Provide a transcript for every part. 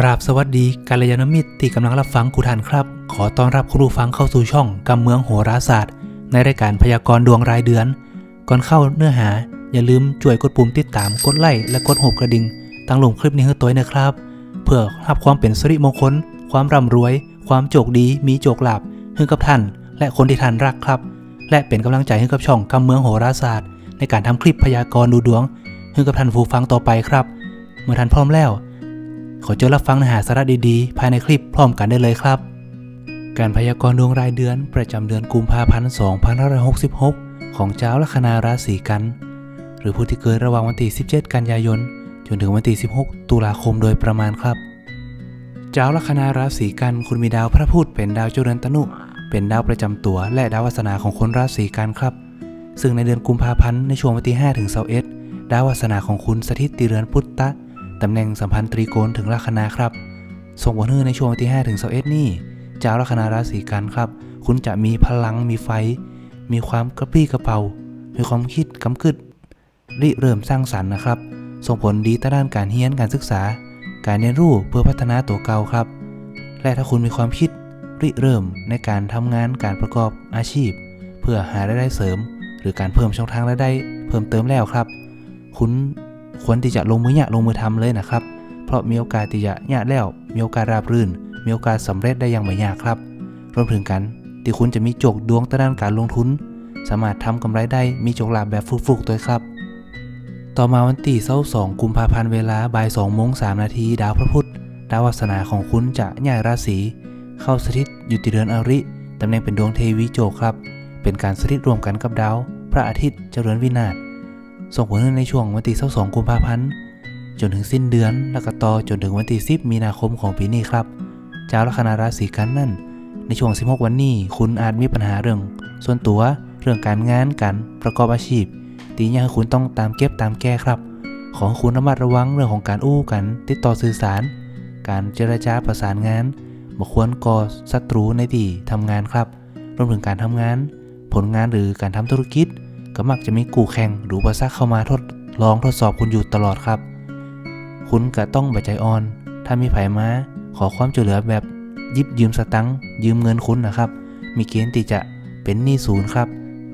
กราบสวัสดีกัลยาณมิตรที่กำลังรับฟังกูทานครับ ขอต้อนรับคุณผู้ฟังเข้าสู่ช่องกำเมืองโหราศาสตร์ ในรายการพยากรณ์ดวงรายเดือน ก่อนเข้าเนื้อหา อย่าลืมช่วยกดปุ่มติดตามกดไลค์และกดหัวกระดิ่งตั้งลงคลิปนี้ให้ตัวนะครับ เพื่อรับความเป็นสิริมงคล ความร่ำรวย ความโชคดีมีโชคลาภให้กับท่าน และคนที่ท่านรักครับ และเป็นกำลังใจให้กับช่องกำเมืองโหราศาสตร์ ในการทำคลิปพยากรณ์ดูดวงให้กับท่านผู้ฟังต่อไปครับ เมื่อท่านพร้อมแล้ว ขอเจอรับฟังเนื้อหาสาระดีๆ ภายในคลิปพร้อมกันได้เลยครับ การพยากรณ์ดวงรายเดือนประจำเดือนกุมภาพันธ์ 2566 ของเจ้าลัคนาราศีกัน หรือผู้ที่เกิดระหว่างวันที่ 17 กันยายน จนถึงวันที่ 16 ตุลาคมโดยประมาณครับ เจ้าลัคนาราศีกันคุณมีดาวพระพุธเป็นดาวเจริญตนุ เป็นดาวประจำตัวและดาววาสนาของคนราศีกันครับ ซึ่งในเดือนกุมภาพันธ์ในช่วงวันที่5ถึง21ดาววาสนาของคุณสถิตติเรือนพุทธะ ตำแหน่งสัมพันธ์ตรีโกณถึงลัคนาครับ ส่งผลให้ในช่วงวันที่5ถึง21นี่เจ้าลัคนาราศีกันครับ คุณจะมีพลังมีไฟ มีความกระปรี้กระเป๋ามีความคิดกำกึดริเริ่มสร้างสรรค์นะครับ ส่งผลดีต่อด้านการเรียนการศึกษา การเรียนรู้เพื่อพัฒนาตัวเก่าครับ และถ้าคุณมีความคิดริเริ่มในการทำงานการประกอบอาชีพ เพื่อหารายได้เสริม หรือการเพิ่มช่องทางรายได้เพิ่มเติมแล้วครับ คุณ ควรที่จะลงมือหยะลงมือทำเลยนะครับ เพราะมีโอกาสที่จะหยะแล้ว มีโอกาสราบรื่น มีโอกาสสำเร็จได้อย่างไม่ยากครับ รวมถึงกันที่คุณจะมีโจกดวงทางด้านการลงทุน สามารถทำกำไรได้มีโจกลาภแบบฟุกๆด้วยครับ ต่อมาวันที่22กุมภาพันธ์เวลาบ่าย2โมง3นาทีดาวพระพุธดาววาสนาของคุณจะย้ายราศีเข้าสถิตอยู่ที่เดือนอริตำแหน่งเป็นดวงเทวีโจกครับ เป็นการสถิตรวมกันกับดาว พระอาทิตย์เจริญวินาศ ส่งผลให้ในช่วงวันที่22กุมภาพันธ์จนถึงสิ้นเดือนแล้วก็ต่อจนถึงวันที่10มีนาคมของปีนี้ครับเจ้าลัคนาราศีกันนั่น ในช่วง 16 วันนี้ คุณอาจมีปัญหาเรื่อง ส่วนตัวเรื่องการงานการประกอบอาชีพ ตีอย่างคุณต้องตามเก็บตามแก้ครับ ขอให้คุณระมัดระวังเรื่องของการอู้กัน ติดต่อสื่อสาร การเจรจาประสานงานบ่ควรก่อศัตรูในที่ทำงานครับรวมถึงการทำงาน ผลงานหรือการทำธุรกิจ ก็มักจะมีกู่แข่งหรืออุปสรรคเข้ามาทดลองทดสอบคุณอยู่ตลอดครับ คุณก็ต้องบัใจอ่อน ถ้ามีไผมาขอความช่วยเหลือแบบยิบยืมสตังค์ยืมเงินคุณนะครับ มีเกณฑ์ที่จะเป็นหนี้ศูนย์ครับ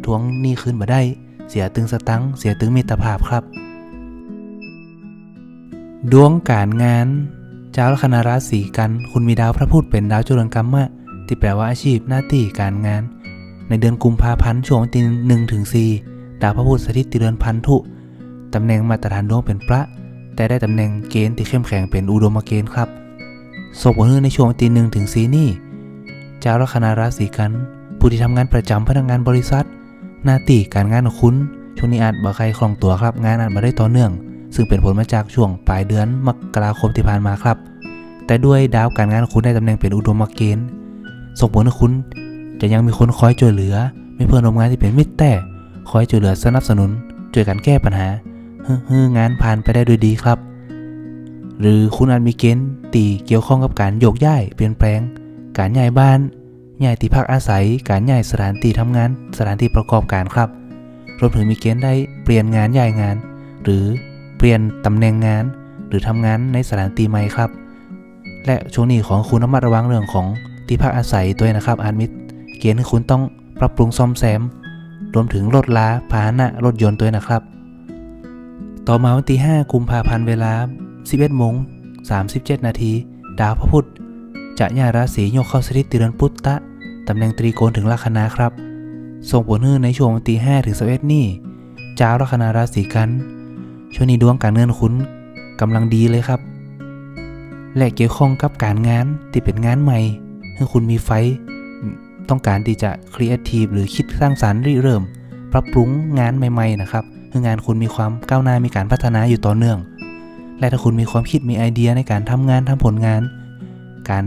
ทวงหนี้คืนมาได้ เสียตึงสตังค์เสียตึงมิตรภาพครับ ดวงการงานเจ้าลัคนาราศีกัน คุณมีดาวพระพุธเป็นดาวจุลกรรมะที่แปลว่าอาชีพหน้าที่การงาน ในเดือนกุมภาพันธ์ช่วงวันที่หนึ่งถึงสี่ ดาวพระพุธสถิตติเรือนพันธุ ตำแหน่งมาตรฐานดวงเป็นพระ แต่ได้ตำแหน่งเกณฑ์ที่เข้มแข็งเป็นอุดมเกณฑ์ครับส่งผลให้ในช่วงวันที่หนึ่งถึงสี่นี่เจ้าลัคนาราศีกัน ผู้ที่ทำงานประจำพนักงานบริษัท หน้าที่การงานของคุณช่วงนี้อาจบ่ใครคล่องตัวครับ งานอาจมาได้ต่อเนื่อง ซึ่งเป็นผลมาจากช่วงปลายเดือนมกราคมที่ผ่านมาครับ แต่ด้วยดาวการงานของคุณได้ตำแหน่งเป็นอุดมเกณฑ์ส่งผลให้คุณจะยังมีคนคอยช่วยเหลือมีเพื่อนร่วมงานที่เป็นมิตรแต่ คอยช่วยเหลือสนับสนุนช่วยกันแก้ปัญหาให้งานผ่านไปได้ด้วยดีครับ หรือคุณอาจมีเกณฑ์ตีเกี่ยวข้องกับการโยกย้ายเปลี่ยนแปลง การย้ายบ้านย้ายที่พักอาศัย การย้ายสถานที่ทำงาน สถานที่ประกอบการครับรวมถึงมีเกณฑ์ได้เปลี่ยนงานย้ายงาน หรือเปลี่ยนตำแหน่งงาน หรือทำงานในสถานที่ใหม่ครับ และช่วงนี้ของคุณระมัดระวังเรื่องของที่พักอาศัยด้วยนะครับอาจมิเกณฑ์ให้คุณต้องปรับปรุงซ่อมแซม รวมถึงรถล้าพาหนะรถยนต์ด้วยนะครับ ต่อมาวันที่ 5 กุมภาพันธ์เวลา 11โมง37 นาที ดาวพระพุธจะย้ายราศีโยกเข้าสถิตติเรือนพุทธะตำแหน่งตรีโกณถึงลัคนาครับ ส่งผลให้ในช่วงวันที่5ถึง11นี่จ้าลัคนาราศีกัน ช่วงนี้ดวงการเงินคุณกำลังดีเลยครับ และเกี่ยวข้องกับการงานที่เป็นงานใหม่ให้คุณมีไฟ ต้องการที่จะครีเอทีฟหรือคิดสร้างสารรค์ริเริ่ม ปรับปรุงงานใหม่ๆนะครับให้งานคุณมีความก้าวหน้ามีการพัฒนาอยู่ต่อเนื่อง และถ้าคุณมีความคิดมีไอเดียในการทำงานทำผลงาน การ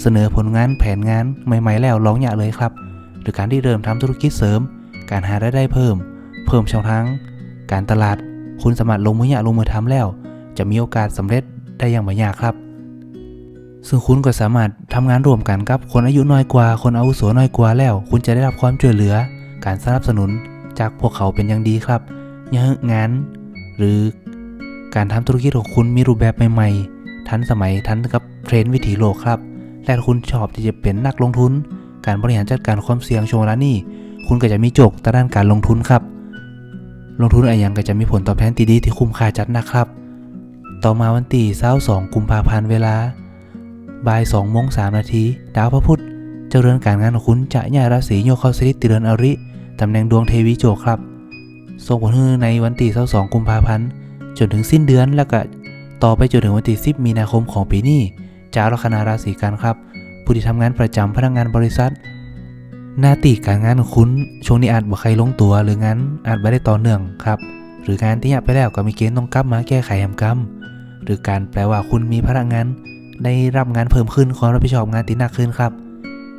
เสนอผลงานแผนงานใหม่ ๆ แล้วร้องอย่าเลยครับ หรือการที่เริ่มทำธุรกิจเสริม การหารายได้เพิ่ม เพิ่มช่องทางการตลาดคุณสามารถลงมืออยาลงมือทำแล้ว จะมีโอกาสสำเร็จได้อย่างไม่ยากครับ ซึ่งคุณก็สามารถทำงานร่วมกันกับคนอายุน้อยกว่า คนอาวุโสน้อยกว่าแล้ว คุณจะได้รับความช่วยเหลือ การสนับสนุนจากพวกเขาเป็นอย่างดีครับยังงานหรือการทำธุรกิจของคุณมีรูปแบบใหม่ๆ ทันสมัยทันกับเทรนด์วิถีโลกครับ และคุณชอบที่จะเป็นนักลงทุน การบริหารจัดการความเสี่ยงช่วงเวลานี้ คุณก็จะมีโจกทางด้านการลงทุนครับ ลงทุนอะไรย่างก็จะมีผลตอบแทนที่ดีที่คุ้มค่าจัดนะครับ ต่อมาวันที่22กุมภาพันธ์เวลา บ่าย2โมง3นาที ดาวพระพุธ เจ้าเรือนการงานของคุณจะย้ายราศีโยเข้าสถิตติเรือนอริ ตำแหน่งดวงเทวีโจกครับส่งผลให้ในวันที่22กุมภาพันธ์ จนถึงสิ้นเดือนแล้วก็ต่อไปจนถึงวันที่10มีนาคมของปีนี้จ้าลัคนาราศีกันครับ ผู้ที่ทำงานประจำพนักงานบริษัท หน้าที่การงานของคุณช่วงนี้อาจบ่ใครลงตัวหรืองานอาจไม่ได้ต่อเนื่องครับ หรืองานที่อยากไปแล้วก็มีเกณฑ์ต้องกลับมาแก้ไขแหมกรรมหรือการแปลว่าคุณมีพนักงาน ได้รับงานเพิ่มขึ้นความรับผิดชอบงานที่หนักขึ้นครับ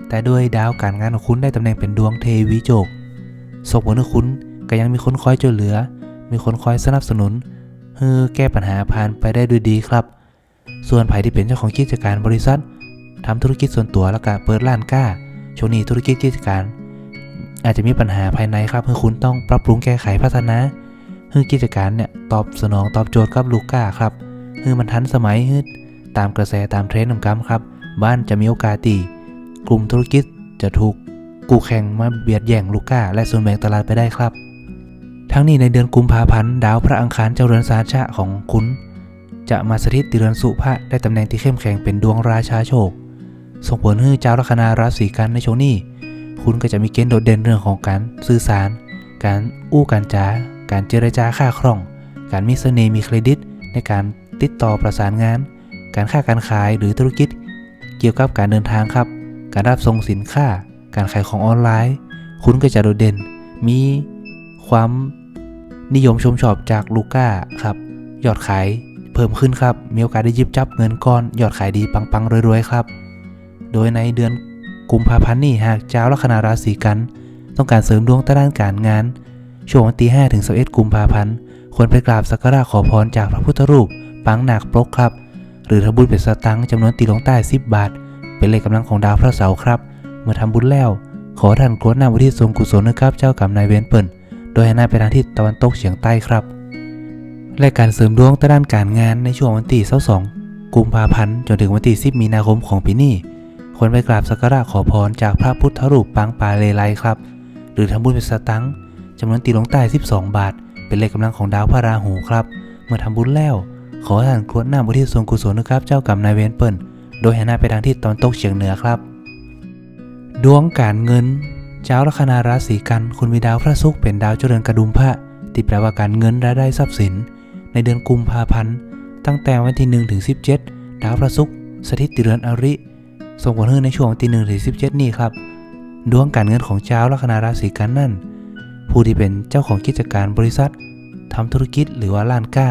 แต่ด้วยดาวการงานของคุณได้ตำแหน่งเป็นดวงเทวีโจกส่งผลให้คุณก็ยังมีคนคอยช่วยเหลือ มีคนคอยสนับสนุนเพื่อแก้ปัญหาผ่านไปได้ด้วยดีครับ ส่วนไผที่เป็นเจ้าของกิจการบริษัททำธุรกิจส่วนตัวแล้วก็เปิดร้านก้าช่วงนี้ธุรกิจกิจการ อาจจะมีปัญหาภายในครับเพื่อคุณต้องปรับปรุงแก้ไขพัฒนาเพื่อกิจการเนี่ยตอบสนองตอบโจทย์กับลูกค้าครับเพื่อมันทันสมัยเพื่อ ตามกระแสตามเทรนด์ของกรรมครับ บ้านจะมีโอกาสตีกลุ่มธุรกิจจะถูกกูแข่งมาเบียดแย่งลูกค้าและส่วนแบ่งตลาดไปได้ครับ ทั้งนี้ในเดือนกุมภาพันธ์ดาวพระอังคารเจ้าเรือนสาชะของคุณ จะมาสถิตติเรือนสุภะได้ตำแหน่งที่เข้มแข็งเป็นดวงราชาโชค ส่งผลให้เจ้าลัคนาราศีกันในช่วงนี้ คุณก็จะมีเกณฑ์โดดเด่นเรื่องของการสื่อสาร การอู้การจาการเจรจาค่าคล่อง การมีเสน่ห์มีเครดิต ในการติดต่อประสานงาน การค้าการขายหรือธุรกิจ เกี่ยวกับการเดินทางครับ การรับส่งสินค้า การขายของออนไลน์ คุณก็จะโดดเด่น มีความนิยมชมชอบจากลูก้าครับ ยอดขายเพิ่มขึ้นครับ มีโอกาสได้ยิบจับเงินก้อน ยอดขายดีปังๆรวยๆครับ โดยในเดือนกุมภาพันธ์นี้หากเจ้าลัคนาราศีกัน ต้องการเสริมดวงด้านการงาน ช่วงวันที่5ถึง11กุมภาพันธ์ควรไปกราบสักการะขอพรจากพระพุทธรูปปังหนักปรกครับ หรือทำบุญเป็นสตังค์จำนวนตีลงใต้ 10 บาท เป็นเลขกำลังของดาวพระเสาร์ครับ เมื่อทำบุญแล้ว ขอท่านกรวดน้ำอุทิศส่วนกุศลนะครับเจ้ากรรมนายเวรเปิ่นโดยให้หน้าไปทางทิศตะวันตกเฉียงใต้ครับ และการเสริมดวงตด้านการงานในช่วงวันที่22กุมภาพันธ์จนถึงวันที่10มีนาคมของปีนี้ควรไปกราบสักการะขอพรจากพระพุทธรูปปางป่าเลไลครับ หรือทำบุญเป็นสตังค์จำนวนตีลงใต้ 12 บาท เป็นเลขกำลังของดาวพระราหูครับ เมื่อทำบุญแล้ว ขอท่านกรวดน้ำอุทิศส่วนกุศลนะครับ เจ้ากรรมนายเวรเปิ่นโดยให้หน้าไปทางทิศตะวันตกเฉียงเหนือครับ ดวงการเงิน เจ้าลัคนาราศีกัน คุณมีดาวพระศุกร์เป็นดาวเจริญกระดุมพระที่แปลว่าการเงินรายได้ทรัพย์สิน ในเดือนกุมภาพันธ์ตั้งแต่วันที่1ถึง17 ดาวพระศุกร์สถิตติเรือนอริส่งผลให้ในช่วงวันที่1ถึง17 นี้ครับ ดวงการเงินของเจ้าลัคนาราศีกันนั่น ผู้ที่เป็นเจ้าของกิจการบริษัททำธุรกิจหรือว่าร้านก้า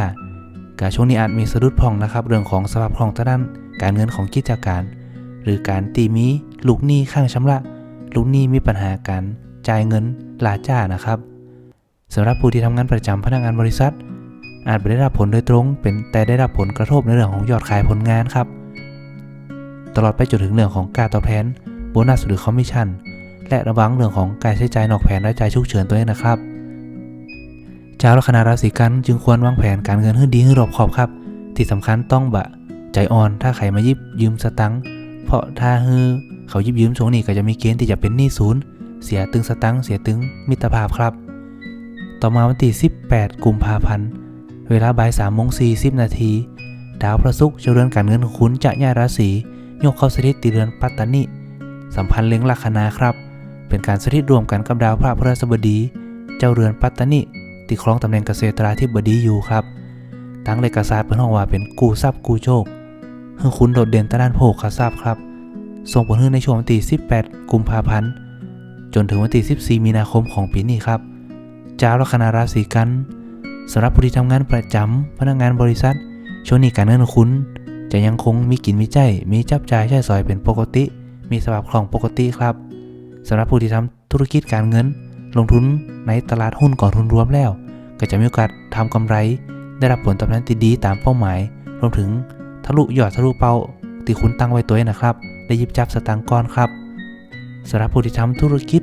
กาช่วงนี้อาจมีสะดุดพองนะครับ เรื่องของสภาพคล่องทางด้านการเงินของกิจการ หรือการตีมีลูกหนี้ข้างชำระ ลูกหนี้มีปัญหาการจ่ายเงินลาจ้านะครับสำหรับผู้ที่ทำงานประจำพนักงานบริษัท อาจไม่ได้รับผลโดยตรง เป็นแต่ได้รับผลกระทบในเรื่องของยอดขายผลงานครับ ตลอดไปจนถึงเรื่องของการตอบแทนโบนัสหรือคอมมิชชั่นและระวังเรื่องของการใช้จ่ายนอกแผนรายจ่ายฉุกเฉินตัวเองนะครับ ชาวลัคนาราศีกันจึงควรวางแผนการเงินให้ดีให้รอบคอบครับ ที่สำคัญต้องบะใจอ่อนถ้าใครมายิบยืมสตังค์เพราะถ้าฮือเขายิบยืมช่วงนี้ก็จะมีเกณฑ์ที่จะเป็นหนี้ศูนย์เสียตึงสตังค์เสียตึงมิตรภาพครับ ต่อมาวันที่ 18 กุมภาพันธ์เวลาบ่าย3โมง40 นาที ดาวพระศุกร์เจ้าเรือนการเงินของคุณจะย้ายราศียกเข้าสถิตติเรือนปัตตานิสัมพันธ์เล็งลัคนาครับ เป็นการสถิตรวมกันกับดาวพระพฤหัสบดี เจ้าเรือนปัตตานิ ที่ครองตำแหน่งเกษตราธิบดีอยู่ครับตั้งเลขศาสตร์เพื่นห้องว่าเป็นกูทรัพย์กูโชคเพื่อคุณโดดเด่นทางด้านโภคทรัพย์ครับ ส่งผลให้ในช่วงวันที่ 18 กุมภาพันธ์ จนถึงวันที่ 14 มีนาคมของปีนี้ครับ เจ้าลัคนาราศีกันสำหรับผู้ที่ทำงานประจำพนักงานบริษัท ช่วงนี้การเงินของคุณ จะยังคงมีกินมีใจายมีจับจ่ายใช้สอยเป็นปกติ มีสภาพคล่องปกติครับสำหรับผู้ที่ทำธุรกิจการเงิน ลงทุนในตลาดหุ้นก่อนทุนรวมแล้ว ก็จะมีโอกาสทำกำไร ได้รับผลตอบแทนที่ดีตามเป้าหมาย รวมถึงทะลุยอดทะลุเป้าที่คุณตั้งไว้ตัวเองนะครับ ได้ยิบจับสตางค์ก้อนครับสำหรับผู้ที่ทำธุรกิจ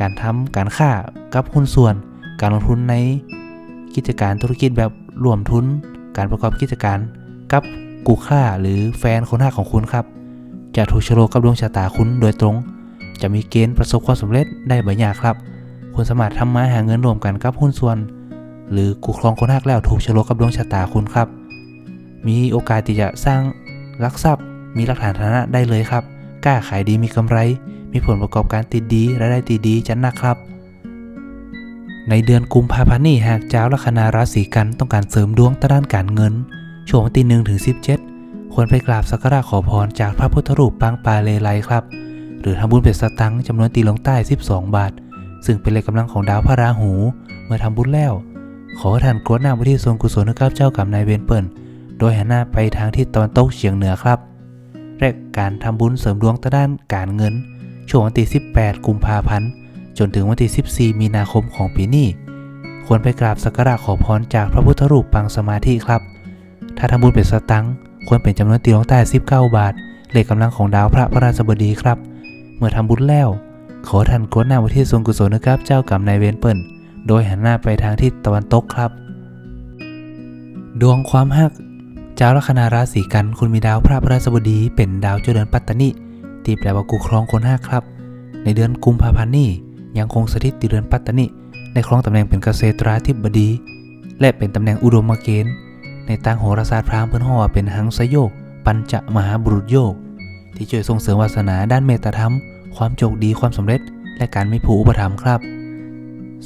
การทำการค้ากับหุ้นส่วน การลงทุนในกิจการธุรกิจแบบรวมทุน การประกอบกิจการกับกูค่าหรือแฟนคนหักของคุณครับ จะถูกชะโลกับดวงชะตาคุณโดยตรง จะมีเกณฑ์ประสบความสำเร็จได้บ่อยางครับ คุณสามารถทำมาหาเงินรวมกันกับหุ้นส่วน หรือกูครองคนหักแล้วถูกชะลกับดวงชะตาคุณครับ มีโอกาสที่จะสร้างรักทรัพย์ มีหลักฐานฐานะได้เลยครับ กล้าขายดีมีกำไร มีผลประกอบการติดดีรายได้ติดดีจันนะครับ ในเดือนกุมภาพันธ์นี้หากเจ้าลัคนาราศีกันต้องการเสริมดวงตด้านการเงิน ช่วงวันที่1ถึง17ควรไปกราบสักการะขอพรจากพระพุทธรูปปางปาเลไลครับ หรือทำบุญเป็นสตังค์จำนวนตีลงใต้ 12 บาท ซึ่งเป็นเลขกำลังของดาวพระราหู เมื่อทำบุญแล้ว ขอท่านกรวดน้ำไปที่ส่วนกุศลนะครับเจ้ากรรมนายเวรเปิ่นโดยหันหน้าไปทางทิศตะวันตกเฉียงเหนือครับและการทำบุญเสริมดวงตะด้านการเงิน ช่วงวันที่ 18 กุมภาพันธ์ จนถึงวันที่ 14 มีนาคมของปีนี้ ควรไปกราบสักการะขอพรจากพระพุทธรูปปางสมาธิครับ ถ้าทำบุญเป็นสตังค์ควรเป็นจำนวนตีลงใต้ 19 บาท เลขกำลังของดาวพระพระราชบดีครับ เมื่อทำบุญแล้ว ขอท่านกรวดน้ำไปที่ส่วนกุศลนะครับ เจ้ากรรมนายเวรเปิ่นโดยหันหน้าไปทางทิศตะวันตกครับ ดวงความฮักเจ้าลัคนาราศีกันคุณมีดาวพระพฤหัสบดีเป็นดาวเจ้าเดือนปัตตานิที่แปลว่ากูครองคนห้าครับ ในเดือนกุมภาพันธ์นี้ยังคงสถิตอยู่เดือนปัตตานิในครองตำแหน่งเป็นเกษตราธิบดี และเป็นตำแหน่งอุดมเกณฑ์ในทางโหราศาสตร์พราหมณ์เพิ่นฮ้อว่าเป็นหังสโยก ปัญจมหาบุรุษโยก ที่ช่วยส่งเสริมวาสนาด้านเมตตาธรรม ความโชคดีความสำเร็จ และการไมีผู้อุปถัมภ์ครับ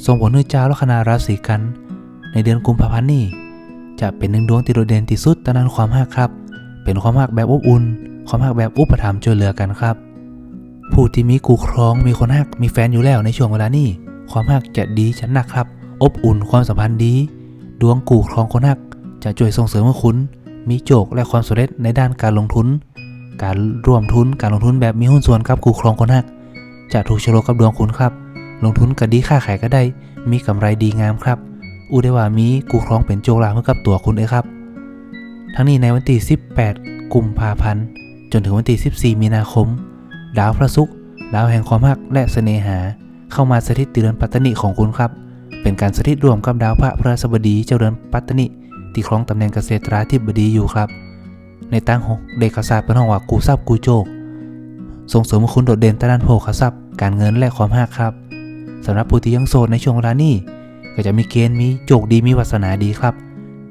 ส่งผลให้เจ้าลัคนาราศีกัน ในเดือนกุมภาพันธ์นี้จะเป็นหนึ่งดวงที่โดดเด่นที่สุดตอนนั้นความหักครับ เป็นความหักแบบอบอุ่น ความหักแบบอุปถัมภ์ช่วยเหลือกันครับ ผู้ที่มีกูครองมีคนหักมีแฟนอยู่แล้วในช่วงเวลานี้ความหักจะดีฉันหนักครับ อบอุ่นความสัมพันธ์ดี ดวงกูครองคนหักจะช่วยส่งเสริมให้คุณมีโจกและความสำเร็จในด้านการลงทุน การร่วมทุนการลงทุนแบบมีหุ้นส่วนกับกูครองคนหัก จะถูกชะโลกับดวงคุณครับ ลงทุนก็ดีค่าขายก็ได้ มีกำไรดีงามครับ อูได้ว่ามีกูครองเป็นโจกลาเพื่อกับตัวคุณเองครับ ทั้งนี้ในวันที่ 18 กุมภาพันธ์จนถึงวันที่14 มีนาคม ดาวพระศุกร์ดาวแห่งความรักและเสน่หา เข้ามาสถิตเดือนปัตตนิของคุณครับ เป็นการสถิตรวมกับดาวพระพฤหัสบดีเจ้าเดือนปัตตนิที่ครองตำแหน่งเกษตราธิบดีอยู่ครับ ในตั้งหกเลขศาสตร์เป็นห้องว่ากูทรัพย์กูโจก ส่งเสริมคุณโดดเด่นทางด้านโภคทรัพย์การเงินและความรักครับสำหรับผู้ที่ยังโสดในช่วงเวลานี้ก็จะมีเกณฑ์มีโจกดีมีวาสนาดีครับ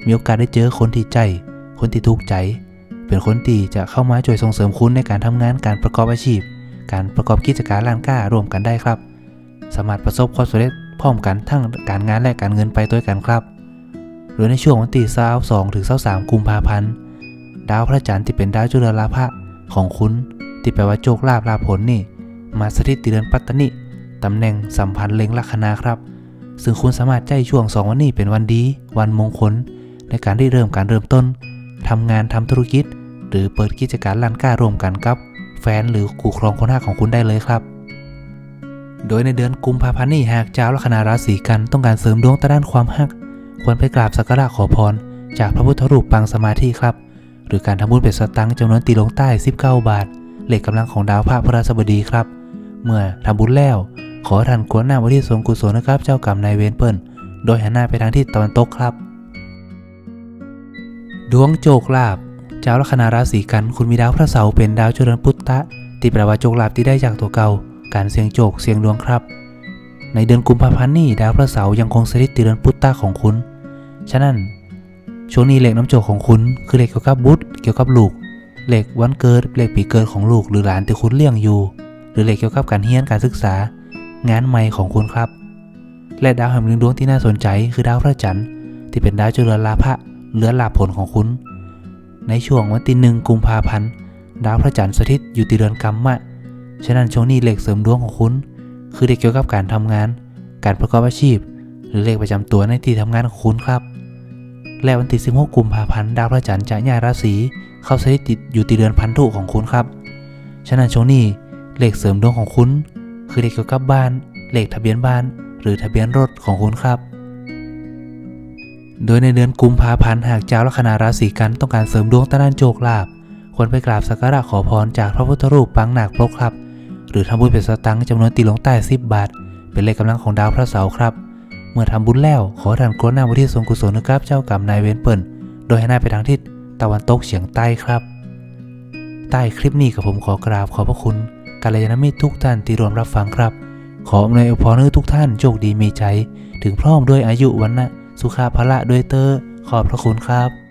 มีโอกาสได้เจอคนที่ใจ คนที่ถูกใจ เป็นคนที่จะเข้ามาช่วยส่งเสริมคุณในการทำงานการประกอบอาชีพ การประกอบกิจการร้านค้าร่วมกันได้ครับ สามารถประสบความสำเร็จพร้อมกันทั้งการงานและการเงินไปด้วยกันครับโดยในช่วงวันที่22ถึง23กุมภาพันธ์ ดาวพระจันทร์ที่เป็นดาวจุลลาภะของคุณที่แปลว่าโชคลาภลาภผลนี่ มาสถิตติเดือนปัตตนิตำแหน่งสัมพันธ์เล็งลัคนาครับ ซึ่งคุณสามารถใจช่วง 2 วันนี้เป็นวันดี วันมงคล ในการที่เริ่มการเริ่มต้นทำงานทำธุรกิจ หรือเปิดกิจการร้านค้าร่วมกันกับ แฟนหรือคู่ครองคนหักของคุณได้เลยครับ โดยในเดือนกุมภาพันธ์นี้หากเจ้าลัคนาราศีกันต้องการเสริมดวงตะด้านความหัก ควรไปกราบสักการะขอพร จากพระพุทธรูปปางสมาธิครับ รือการทำบุญเป็นสตังค์จำนวนตีลงใต้ 19 บาทเลขกำลังของดาวพระพฤหัสบดีครับ เมื่อทำบุญแล้ว ขอท่านกรวดน้ำไว้ที่สวนกุศลนะครับ เจ้ากรรมนายเวรเปิ้ลโดยหันหน้าไปทางทิศตะวันตกครับ ดวงโจกลาบ เจ้าลัคนาราศีกัน คุณมีดาวพระเสาร์เป็นดาวจุลนพุตตะที่แปลว่าโจกลาบที่ได้จากตัวเก่า การเสี่ยงโจกเสี่ยงดวงครับ ในเดือนกุมภาพันธ์นี้ดาวพระเสาร์ยังคงสถิตติเดือนพุตตะของคุณ ฉะนั้น ช่วงนี้เลขน้ำโจกของคุณคือเลขเกี่ยวกับบุตรเกี่ยวกับลูกเลขวันเกิดเลขปีเกิดของลูกหรือหลานที่คุณเลี้ยงอยู่ หรือเลขเกี่ยวกับการเรียนการศึกษา งานใหม่ของคุณครับ และดาวแห่งหนึ่งดวงที่น่าสนใจคือดาวพระจันทร์ที่เป็นดาวจุลลาภะเลือลาภผลของคุณ ในช่วงวันที่หนึ่งกุมภาพันธ์ดาวพระจันทร์สถิตอยู่ที่เดือนกัมมะฉะนั้นช่วงนี้เลขเสริมดวงของคุณ คือเลขเกี่ยวกับการทำงาน การประกอบอาชีพ หรือเลขประจำตัวในที่ทำงานของคุณครับ และวันที่16กุมภาพันธ์ดาวพระจันทร์จะย้ายราศีเข้าสถิตอยู่ที่เดือนพันธุของคุณครับ ฉะนั้นช่วงนี้เลขเสริมดวงของคุณ คือเลขเกี่ยวกับบ้าน เลขทะเบียนบ้าน หรือทะเบียนรถของคุณครับ โดยในเดือนกุมภาพันธ์หากเจ้าลัคนาราศีกันต้องการเสริมดวงตะด้านโชคลาภควรไปกราบสักการะขอพรจากพระพุทธรูปปางหนักปลกครับ หรือทำบุญเป็นสตังค์จำนวนตีลงใต้10บาท เป็นเลขกำลังของดาวพระเสาร์ครับ เมื่อทำบุญแล้วขอท่านกรวดน้ำบที่ทรงกุศลนะครับเจ้ากรรมนายเวรเปิลโดยให้หน้าไปทางทิศตะวันตกเฉียงใต้ครับ ใต้คลิปนี้กับผมขอกราบขอบพระคุณกัลยาณมิตรทุกท่านที่รวมรับฟังครับ ขออำนวยอวยพรให้ทุกท่านโชคดีมีใจ ถึงพร้อมด้วยอายุวันนะสุขาภละด้วยเตอร์ขอบพระคุณครับ